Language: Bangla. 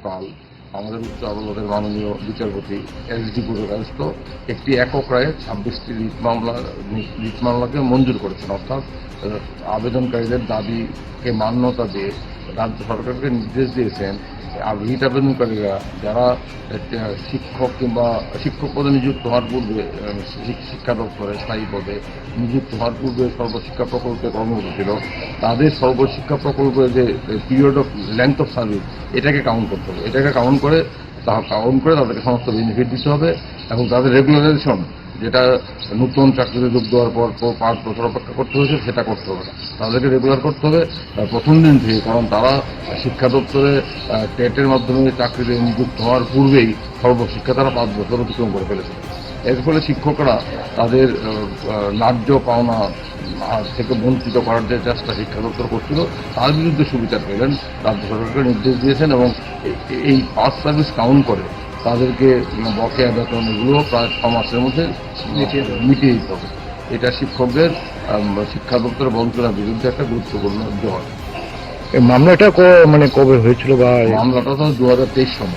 problem. আমাদের উচ্চ আদালতের মাননীয় বিচারপতি এস ডি পুরকায়স্থ একটি একক রায়ে ছাব্বিশটি রিট মামলা, রিট মামলাকে মঞ্জুর করেছেন। অর্থাৎ আবেদনকারীদের দাবিকে মান্যতা দিয়ে রাজ্য সরকারকে নির্দেশ দিয়েছেন রিট আবেদনকারীরা যারা শিক্ষক কিংবা শিক্ষক পদে নিযুক্ত হওয়ার পূর্বে শিক্ষা দপ্তরে স্থায়ী পদে নিযুক্ত হওয়ার পূর্বে সর্বশিক্ষা প্রকল্পে কর্মরত ছিল, তাদের সর্বশিক্ষা প্রকল্পের যে period of length of service এটাকে কাউন্ট করতে হবে। এটাকে কাউন্ট করে তা কাউন্ট করে তাদেরকে সমস্ত বেনিফিট দিতে হবে এবং তাদের রেগুলারাইজেশন যেটা নতুন চাকরিতে যোগ দেওয়ার পর পাঁচ বছর অপেক্ষা করতে হয়েছে, সেটা করতে হবে। তাদেরকে রেগুলার করতে হবে। প্রথম দিন থেকে, কারণ তারা শিক্ষা দপ্তরে টেটের মাধ্যমে চাকরিতে নিযুক্ত হওয়ার পূর্বেই সর্বশিক্ষা তারা পাঁচ বছর অতিক্রম করে ফেলেছে। এর ফলে শিক্ষকরা তাদের ন্যায্য পাওনা থেকে বঞ্চিত করার যে চেষ্টা শিক্ষা দপ্তর করছিল তার বিরুদ্ধে সুবিচার পেলেন রাজ্য সরকারকে নির্দেশ দিয়েছেন এবং এই পাস সার্ভিস কাউন্ট করে তাদেরকে বকেয়া বেতন এগুলো প্রায় ছ মাসের মধ্যে মিটিয়ে মিটিয়ে দিতে হবে। এটা শিক্ষকদের শিক্ষা দপ্তরের বঞ্চনার বিরুদ্ধে একটা গুরুত্বপূর্ণ জয় এই মামলাটা ক- মানে কবে হয়েছিল বা মামলাটা তো দু হাজার তেইশ সালে।